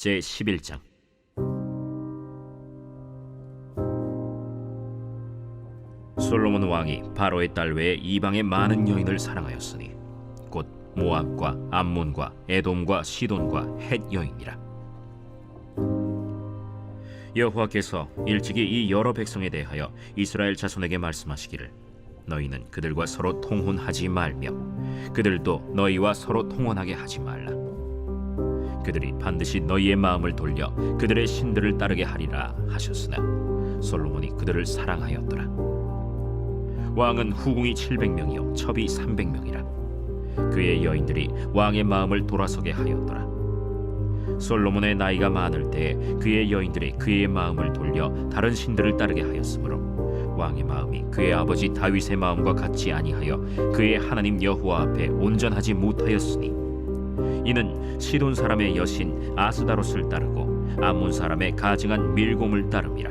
제 11장. 솔로몬 왕이 바로의 딸 외에 이방의 많은 여인을 사랑하였으니 곧 모압과 암몬과 에돔과 시돈과 헷 여인이라. 여호와께서 일찍이 이 여러 백성에 대하여 이스라엘 자손에게 말씀하시기를 너희는 그들과 서로 통혼하지 말며 그들도 너희와 서로 통혼하게 하지 말라 그들이 반드시 너희의 마음을 돌려 그들의 신들을 따르게 하리라 하셨으나 솔로몬이 그들을 사랑하였더라. 왕은 후궁이 700명이요 첩이 300명이라. 그의 여인들이 왕의 마음을 돌아서게 하였더라. 솔로몬의 나이가 많을 때 그의 여인들이 그의 마음을 돌려 다른 신들을 따르게 하였으므로 왕의 마음이 그의 아버지 다윗의 마음과 같지 아니하여 그의 하나님 여호와 앞에 온전하지 못하였으니 이는 시돈 사람의 여신 아스다롯을 따르고 암몬 사람의 가증한 밀곰을 따름이라.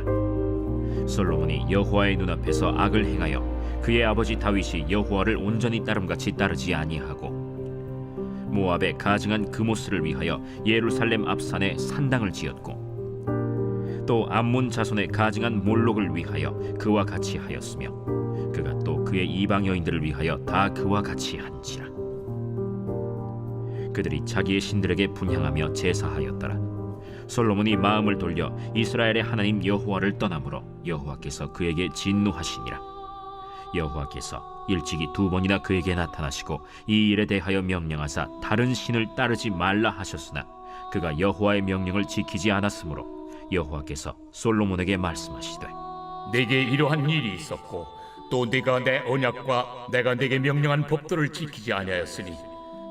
솔로몬이 여호와의 눈앞에서 악을 행하여 그의 아버지 다윗이 여호와를 온전히 따름같이 따르지 아니하고 모압의 가증한 그모스를 위하여 예루살렘 앞산에 산당을 지었고 또 암몬 자손의 가증한 몰록을 위하여 그와 같이 하였으며 그가 또 그의 이방 여인들을 위하여 다 그와 같이 한지라 그들이 자기의 신들에게 분향하며 제사하였더라. 솔로몬이 마음을 돌려 이스라엘의 하나님 여호와를 떠나므로 여호와께서 그에게 진노하시니라. 여호와께서 일찍이 두 번이나 그에게 나타나시고 이 일에 대하여 명령하사 다른 신을 따르지 말라 하셨으나 그가 여호와의 명령을 지키지 않았으므로 여호와께서 솔로몬에게 말씀하시되 내게 이러한 일이 있었고 또 네가 내 언약과 내가 네게 명령한 법도를 지키지 아니하였으니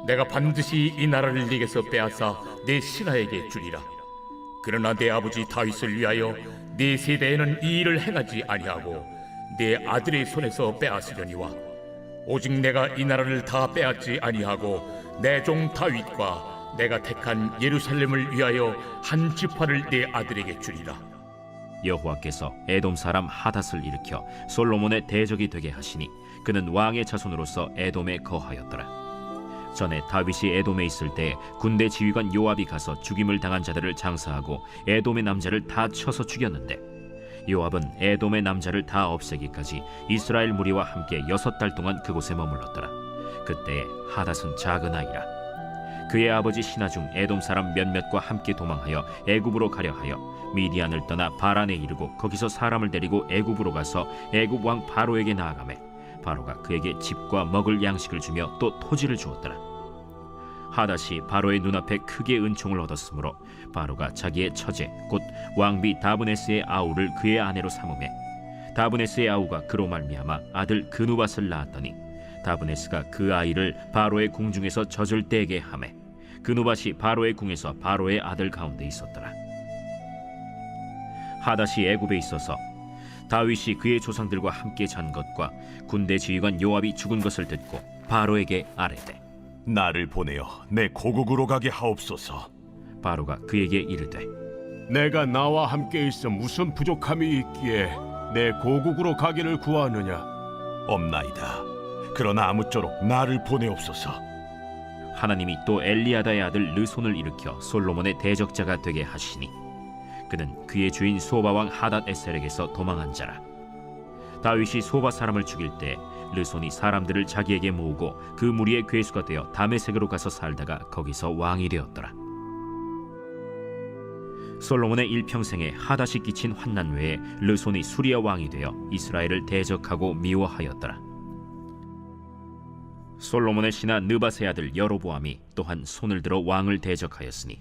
내가 반드시 이 나라를 네게서 빼앗아 내 신하에게 주리라 그러나 내 아버지 다윗을 위하여 네 세대에는 이 일을 행하지 아니하고 내 아들의 손에서 빼앗으려니와 오직 내가 이 나라를 다 빼앗지 아니하고 내 종 다윗과 내가 택한 예루살렘을 위하여 한 지파를 내 아들에게 주리라 여호와께서 에돔 사람 하닷을 일으켜 솔로몬의 대적이 되게 하시니 그는 왕의 자손으로서 에돔에 거하였더라. 전에 다윗이 에돔에 있을 때 군대 지휘관 요압이 가서 죽임을 당한 자들을 장사하고 에돔의 남자를 다 쳐서 죽였는데 요압은 에돔의 남자를 다 없애기까지 이스라엘 무리와 함께 여섯 달 동안 그곳에 머물렀더라. 그때 하닷은 작은 아이라. 그의 아버지 신하 중 에돔 사람 몇몇과 함께 도망하여 애굽으로 가려 하여 미디안을 떠나 바란에 이르고 거기서 사람을 데리고 애굽으로 가서 애굽 왕 바로에게 나아가매 바로가 그에게 집과 먹을 양식을 주며 또 토지를 주었더라. 하닷이 바로의 눈앞에 크게 은총을 얻었으므로 바로가 자기의 처제 곧 왕비 다브네스의 아우를 그의 아내로 삼음해 다브네스의 아우가 그로 말미암아 아들 그누밧을 낳았더니 다브네스가 그 아이를 바로의 궁중에서 젖을 떼게 하매 그누밧이 바로의 궁에서 바로의 아들 가운데 있었더라. 하닷이 애굽에 있어서 다윗이 그의 조상들과 함께 잔 것과 군대 지휘관 요압이 죽은 것을 듣고 바로에게 아뢰되 나를 보내어 내 고국으로 가게 하옵소서. 바로가 그에게 이르되 내가 나와 함께 있어 무슨 부족함이 있기에 내 고국으로 가기를 구하느냐? 없나이다. 그러나 아무쪼록 나를 보내옵소서. 하나님이 또 엘리야다의 아들 르손을 일으켜 솔로몬의 대적자가 되게 하시니 그는 그의 주인 소바 왕 하닷 에셀에게서 도망한 자라. 다윗이 소바 사람을 죽일 때 르손이 사람들을 자기에게 모으고 그 무리의 괴수가 되어 다메섹으로 가서 살다가 거기서 왕이 되었더라. 솔로몬의 일평생에 하닷이 끼친 환난 외에 르손이 수리아 왕이 되어 이스라엘을 대적하고 미워하였더라. 솔로몬의 신하 느바세 아들 여로보암이 또한 손을 들어 왕을 대적하였으니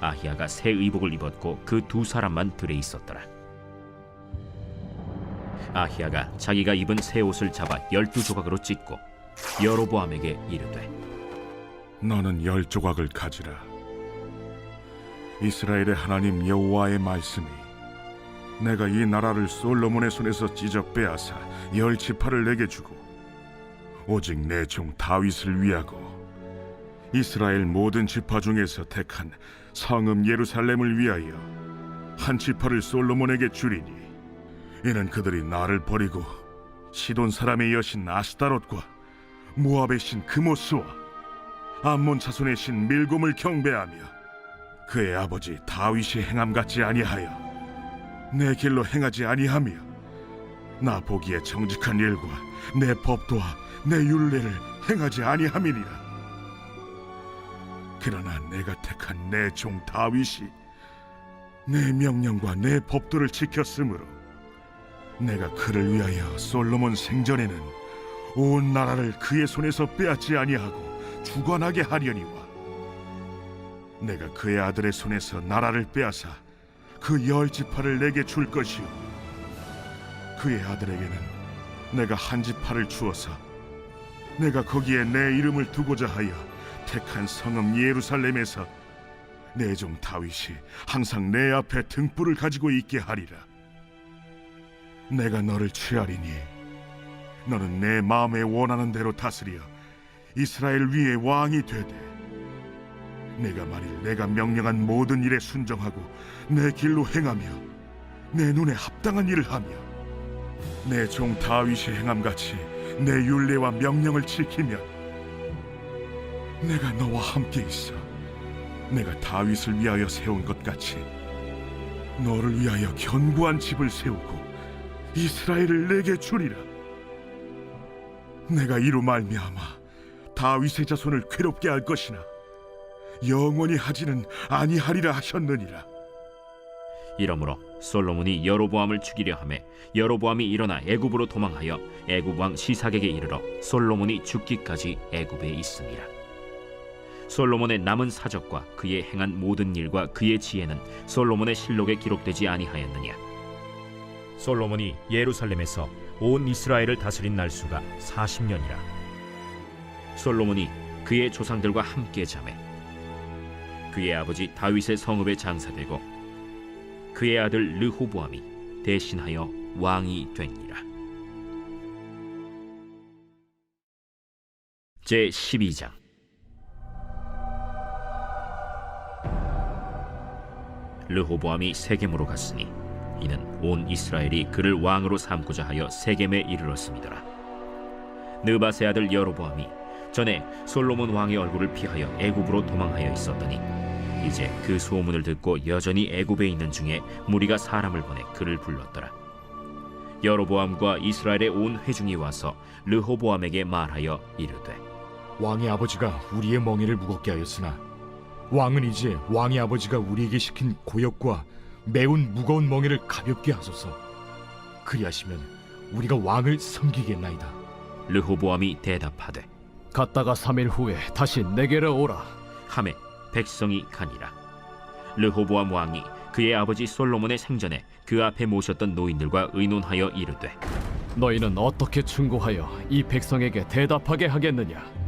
아히야가 새 의복을 입었고 그 두 사람만 들에 있었더라. 아히야가 자기가 입은 새 옷을 잡아 열두 조각으로 찢고 여로보암에게 이르되 너는 열 조각을 가지라. 이스라엘의 하나님 여호와의 말씀이 내가 이 나라를 솔로몬의 손에서 찢어 빼앗아 열 지파를 내게 주고 오직 내 종 다윗을 위하고 이스라엘 모든 지파 중에서 택한 성읍 예루살렘을 위하여 한 지파를 솔로몬에게 주리니 이는 그들이 나를 버리고 시돈 사람의 여신 아스타롯과 모압의 신 그모스와 암몬 자손의 신 밀곰을 경배하며 그의 아버지 다윗이 행함 같지 아니하여 내 길로 행하지 아니하며 나 보기에 정직한 일과 내 법도와 내 율례를 행하지 아니함이니라 그러나 내가 택한 내 종 다윗이 내 명령과 내 법도를 지켰으므로 내가 그를 위하여 솔로몬 생전에는 온 나라를 그의 손에서 빼앗지 아니하고 주관하게 하려니와 내가 그의 아들의 손에서 나라를 빼앗아 그 열 지파를 내게 줄 것이요. 그의 아들에게는 내가 한 지파를 주어서 내가 거기에 내 이름을 두고자 하여 택한 성읍 예루살렘에서 내 종 다윗이 항상 내 앞에 등불을 가지고 있게 하리라. 내가 너를 취하리니 너는 내 마음에 원하는 대로 다스려 이스라엘 위에 왕이 되되 내가 만일 내가 명령한 모든 일에 순종하고 내 길로 행하며 내 눈에 합당한 일을 하며 내 종 다윗이 행함 같이 내 율례와 명령을 지키면 내가 너와 함께 있어. 내가 다윗을 위하여 세운 것 같이 너를 위하여 견고한 집을 세우고 이스라엘을 내게 주리라. 내가 이로 말미암아 다윗의 자손을 괴롭게 할 것이나 영원히 하지는 아니하리라 하셨느니라. 이러므로 솔로몬이 여로보암을 죽이려 하매 여로보암이 일어나 애굽으로 도망하여 애굽 왕 시삭에게 이르러 솔로몬이 죽기까지 애굽에 있습니다. 솔로몬의 남은 사적과 그의 행한 모든 일과 그의 지혜는 솔로몬의 실록에 기록되지 아니하였느냐. 솔로몬이 예루살렘에서 온 이스라엘을 다스린 날수가 40년이라. 솔로몬이 그의 조상들과 함께 자매 그의 아버지 다윗의 성읍에 장사되고 그의 아들 르호보암이 대신하여 왕이 되니라. 제 12장 르호보암이 세겜으로 갔으니 이는 온 이스라엘이 그를 왕으로 삼고자 하여 세겜에 이르렀습니다. 느바세 아들 여로보암이 전에 솔로몬 왕의 얼굴을 피하여 애굽으로 도망하여 있었더니 이제 그 소문을 듣고 여전히 애굽에 있는 중에 무리가 사람을 보내 그를 불렀더라. 여로보암과 이스라엘의 온 회중이 와서 르호보암에게 말하여 이르되 왕의 아버지가 우리의 멍에를 무겁게 하였으나 왕은 이제 왕의 아버지가 우리에게 시킨 고역과 매운 무거운 멍에를 가볍게 하소서. 그리하시면 우리가 왕을 섬기겠나이다. 르호보암이 대답하되 갔다가 3일 후에 다시 내게로 오라. 함에 백성이 가니라. 르호보암 왕이 그의 아버지 솔로몬의 생전에 그 앞에 모셨던 노인들과 의논하여 이르되 너희는 어떻게 충고하여 이 백성에게 대답하게 하겠느냐?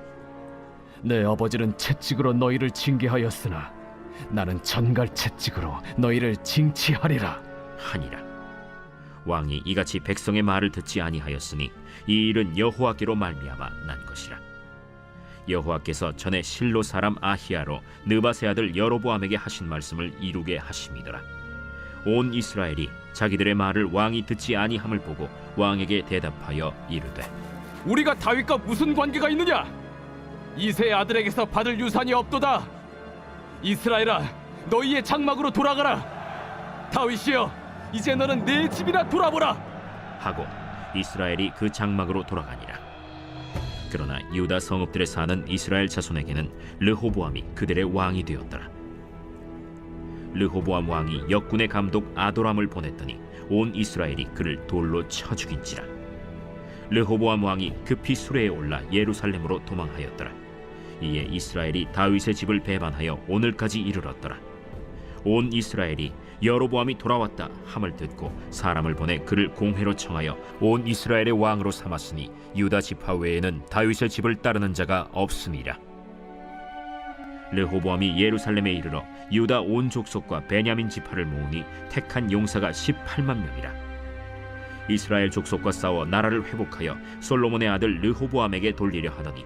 내 아버지는 채찍으로 너희를 징계하였으나 나는 전갈 채찍으로 너희를 징치하리라. 하니라 왕이 이같이 백성의 말을 듣지 아니하였으니 이 일은 여호와께로 말미암아 난 것이라 여호와께서 전에 실로 사람 아히야로 느바세 아들 여로보암에게 하신 말씀을 이루게 하심이더라 온 이스라엘이 자기들의 말을 왕이 듣지 아니함을 보고 왕에게 대답하여 이르되 우리가 다윗과 무슨 관계가 있느냐? 이세의 아들에게서 받을 유산이 없도다. 이스라엘아, 너희의 장막으로 돌아가라. 다윗이여, 이제 너는 내 집이나 돌아보라. 하고 이스라엘이 그 장막으로 돌아가니라. 그러나 유다 성읍들에 사는 이스라엘 자손에게는 르호보암이 그들의 왕이 되었더라. 르호보암 왕이 역군의 감독 아도람을 보냈더니 온 이스라엘이 그를 돌로 쳐 죽인지라. 르호보암 왕이 급히 수레에 올라 예루살렘으로 도망하였더라. 이에 이스라엘이 다윗의 집을 배반하여 오늘까지 이르렀더라. 온 이스라엘이 여로보암이 돌아왔다 함을 듣고 사람을 보내 그를 공회로 청하여 온 이스라엘의 왕으로 삼았으니 유다 지파 외에는 다윗의 집을 따르는 자가 없으니라. 르호보암이 예루살렘에 이르러 유다 온 족속과 베냐민 지파를 모으니 택한 용사가 18만 명이라. 이스라엘 족속과 싸워 나라를 회복하여 솔로몬의 아들 르호보암에게 돌리려 하더니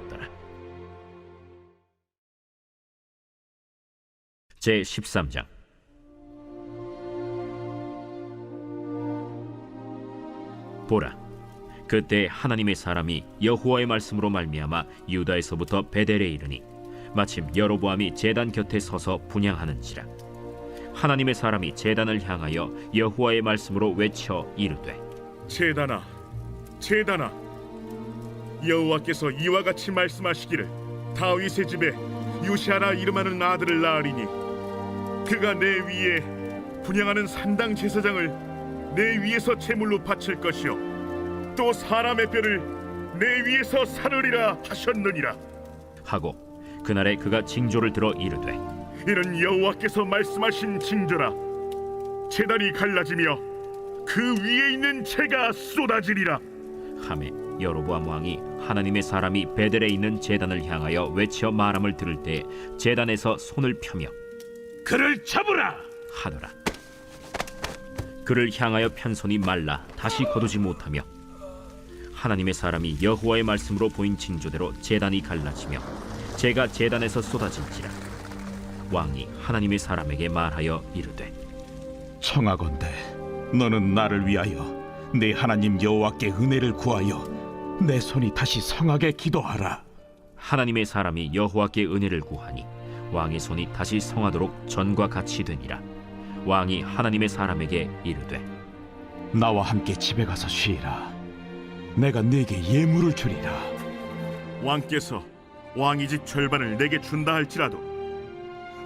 제 13장 보라, 그때 하나님의 사람이 여호와의 말씀으로 말미암아 유다에서부터 베델에 이르니 마침 여로보암이 제단 곁에 서서 분양하는지라. 하나님의 사람이 제단을 향하여 여호와의 말씀으로 외쳐 이르되 제단아, 제단아, 여호와께서 이와 같이 말씀하시기를 다윗의 집에 요시아라 이름하는 아들을 낳으리니 그가 내 위에 분양하는 산당 제사장을 내 위에서 제물로 바칠 것이요. 또 사람의 뼈를 내 위에서 사르리라 하셨느니라. 하고 그날에 그가 징조를 들어 이르되 이는 여호와께서 말씀하신 징조라. 제단이 갈라지며 그 위에 있는 채가 쏟아지리라. 함에 여로보암 왕이 하나님의 사람이 베델에 있는 제단을 향하여 외쳐 말함을 들을 때 제단에서 손을 펴며 그를 잡으라. 하더라. 그를 향하여 편 손이 말라 다시 거두지 못하며 하나님의 사람이 여호와의 말씀으로 보인 징조대로 제단이 갈라지며 제가 제단에서 쏟아진지라 왕이 하나님의 사람에게 말하여 이르되 청하건대 너는 나를 위하여 내 하나님 여호와께 은혜를 구하여 내 손이 다시 성하게 기도하라. 하나님의 사람이 여호와께 은혜를 구하니 왕의 손이 다시 성하도록 전과 같이 되니라 왕이 하나님의 사람에게 이르되 나와 함께 집에 가서 쉬라. 내가 네게 예물을 주리라. 왕께서 왕이 집 절반을 내게 준다 할지라도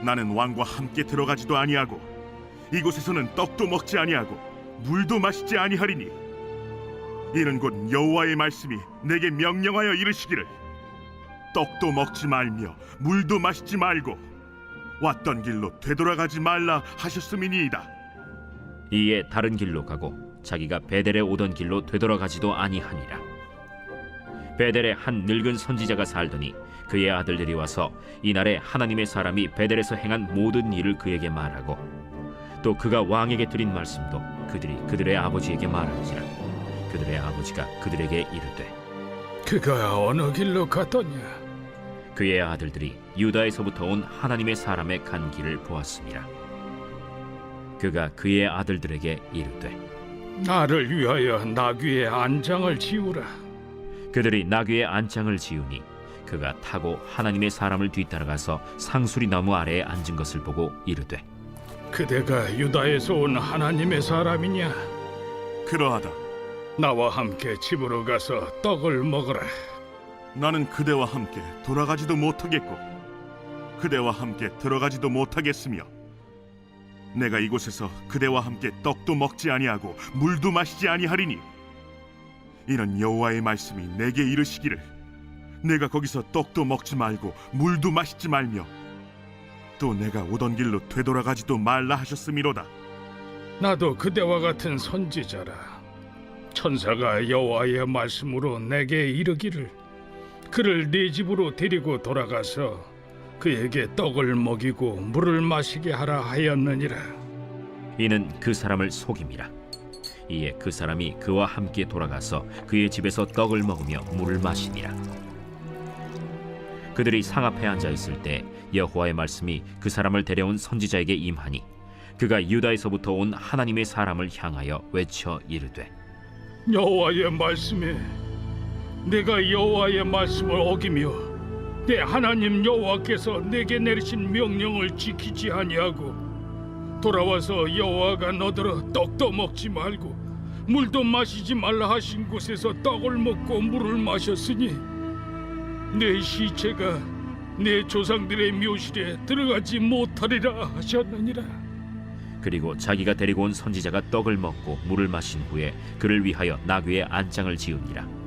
나는 왕과 함께 들어가지도 아니하고 이곳에서는 떡도 먹지 아니하고 물도 마시지 아니하리니 이는 곧 여호와의 말씀이 내게 명령하여 이르시기를 떡도 먹지 말며 물도 마시지 말고 왔던 길로 되돌아가지 말라 하셨음이니이다. 이에 다른 길로 가고 자기가 베델에 오던 길로 되돌아가지도 아니하니라 베델에 한 늙은 선지자가 살더니 그의 아들들이 와서 이날에 하나님의 사람이 베델에서 행한 모든 일을 그에게 말하고 또 그가 왕에게 드린 말씀도 그들이 그들의 아버지에게 말한지라 그들의 아버지가 그들에게 이르되 그가 어느 길로 갔더냐? 그의 아들들이 유다에서부터 온 하나님의 사람의 간 길을 보았습니다. 그가 그의 아들들에게 이르되 나를 위하여 나귀의 안장을 지우라. 그들이 나귀의 안장을 지우니 그가 타고 하나님의 사람을 뒤따라가서 상수리 나무 아래에 앉은 것을 보고 이르되 그대가 유다에서 온 하나님의 사람이냐? 그러하다. 나와 함께 집으로 가서 떡을 먹어라. 나는 그대와 함께 돌아가지도 못하겠고 그대와 함께 들어가지도 못하겠으며 내가 이곳에서 그대와 함께 떡도 먹지 아니하고 물도 마시지 아니하리니 이는 여호와의 말씀이 내게 이르시기를 내가 거기서 떡도 먹지 말고 물도 마시지 말며 또 내가 오던 길로 되돌아가지도 말라 하셨음이로다 나도 그대와 같은 선지자라. 천사가 여호와의 말씀으로 내게 이르기를 그를 네 집으로 데리고 돌아가서 그에게 떡을 먹이고 물을 마시게 하라 하였느니라. 이는 그 사람을 속임이라 이에 그 사람이 그와 함께 돌아가서 그의 집에서 떡을 먹으며 물을 마시니라 그들이 상 앞에 앉아 있을 때 여호와의 말씀이 그 사람을 데려온 선지자에게 임하니 그가 유다에서부터 온 하나님의 사람을 향하여 외쳐 이르되 여호와의 말씀에 내가 여호와의 말씀을 어기며 내 하나님 여호와께서 내게 내리신 명령을 지키지 아니하고 돌아와서 여호와가 너더러 떡도 먹지 말고 물도 마시지 말라 하신 곳에서 떡을 먹고 물을 마셨으니 내 시체가 내 조상들의 묘실에 들어가지 못하리라 하셨느니라. 그리고 자기가 데리고 온 선지자가 떡을 먹고 물을 마신 후에 그를 위하여 나귀의 안장을 지으니라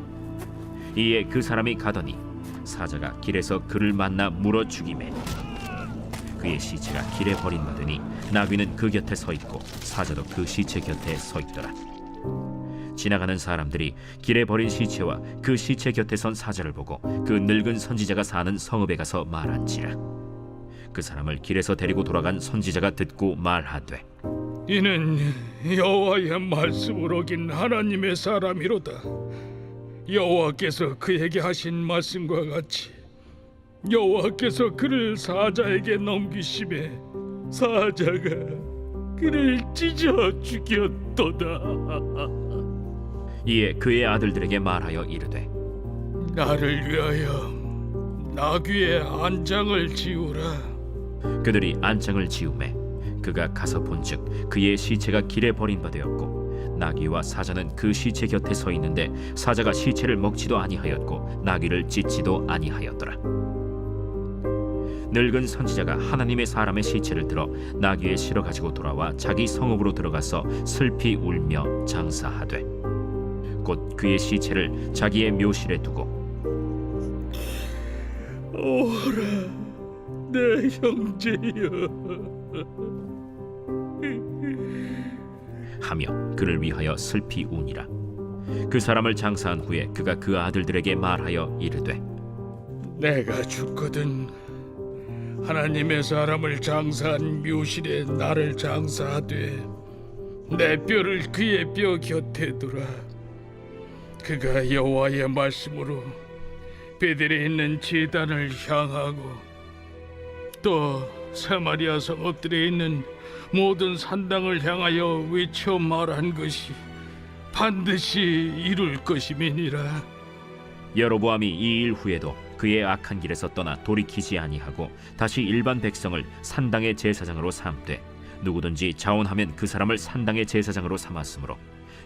이에 그 사람이 가더니 사자가 길에서 그를 만나 물어 죽이매 그의 시체가 길에 버림받으니 나귀는 그 곁에 서 있고 사자도 그 시체 곁에 서 있더라 지나가는 사람들이 길에 버린 시체와 그 시체 곁에 선 사자를 보고 그 늙은 선지자가 사는 성읍에 가서 말한지라 그 사람을 길에서 데리고 돌아간 선지자가 듣고 말하되 이는 여호와의 말씀을 어긴 하나님의 사람이로다. 여호와께서 그에게 하신 말씀과 같이 여호와께서 그를 사자에게 넘기심에 사자가 그를 찢어 죽였도다. 이에 그의 아들들에게 말하여 이르되 나를 위하여 나귀의 안장을 지우라. 그들이 안장을 지우매 그가 가서 본즉 그의 시체가 길에 버림받았고 나귀와 사자는 그 시체 곁에 서 있는데 사자가 시체를 먹지도 아니하였고 나귀를 찢지도 아니하였더라 늙은 선지자가 하나님의 사람의 시체를 들어 나귀에 실어 가지고 돌아와 자기 성읍으로 들어가서 슬피 울며 장사하되 곧 그의 시체를 자기의 묘실에 두고 오라, 내 형제여. 하며 그를 위하여 슬피 우니라. 그 사람을 장사한 후에 그가 그 아들들에게 말하여 이르되 내가 죽거든 하나님의 사람을 장사한 묘실에 나를 장사하되 내 뼈를 그의 뼈 곁에 두라. 그가 여호와의 말씀으로 베델에 있는 제단을 향하고 또 사마리아 성읍들에 있는 모든 산당을 향하여 외쳐 말한 것이 반드시 이룰 것임이니라. 여로보암이 이 일 후에도 그의 악한 길에서 떠나 돌이키지 아니하고 다시 일반 백성을 산당의 제사장으로 삼되 누구든지 자원하면 그 사람을 산당의 제사장으로 삼았으므로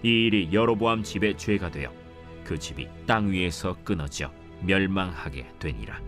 이 일이 여로보암 집의 죄가 되어 그 집이 땅 위에서 끊어져 멸망하게 되니라